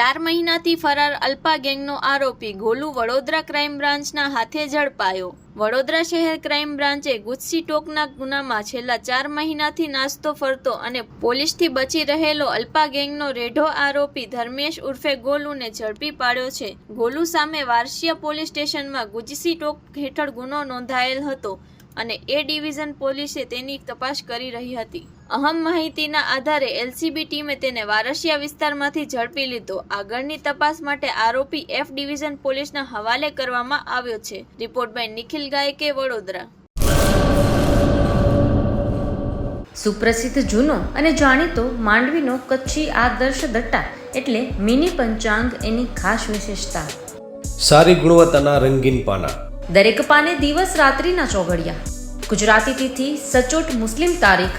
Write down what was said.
ચાર મહિનાથી ફરાર અલ્પા ગેંગનો આરોપી ગોલુ વડોદરા ક્રાઇમ બ્રાન્ચના હાથે ઝડપાયો. વડોદરા શહેર ક્રાઇમ બ્રાન્ચે ગુસ્સી ટોકના ગુનામાં છેલ્લા ચાર મહિનાથી નાસ્તો ફરતો અને પોલીસથી બચી રહેલો અલ્પા ગેંગનો રેઢો આરોપી ધર્મેશ ઉર્ફે ગોલુને ઝડપી પાડ્યો છે. ગોલુ સામે વારસિયા પોલીસ સ્ટેશનમાં ગુજસી ટોક હેઠળ ગુનો નોંધાયેલ હતો અને એ ડિવિઝન પોલીસે તેની તપાસ કરી રહી હતી. અહમ માહિતીના આધારે એલસીબી ટીમે તેને વારસિયા વિસ્તારમાંથી ઝડપી લીધો. આગળની તપાસ માટે આરોપી એફ ડિવિઝન પોલીસના હવાલે કરવામાં આવ્યો છે. Report by Nikhil Gayke Vadodara. સુપ્રસિદ્ધ જૂનો અને જાણીતો માંડવીનો કચ્છી આદર્શ દટ્ટા એટલે મિની પંચાંગ એની ખાસ વિશેષતા. સારી ગુણવત્તાના રંગીન પાના. દરેક પાને દિવસ રાત્રિના ચોઘડિયા. ગુજરાતી તિથિ સચોટ મુસ્લિમ તારીખ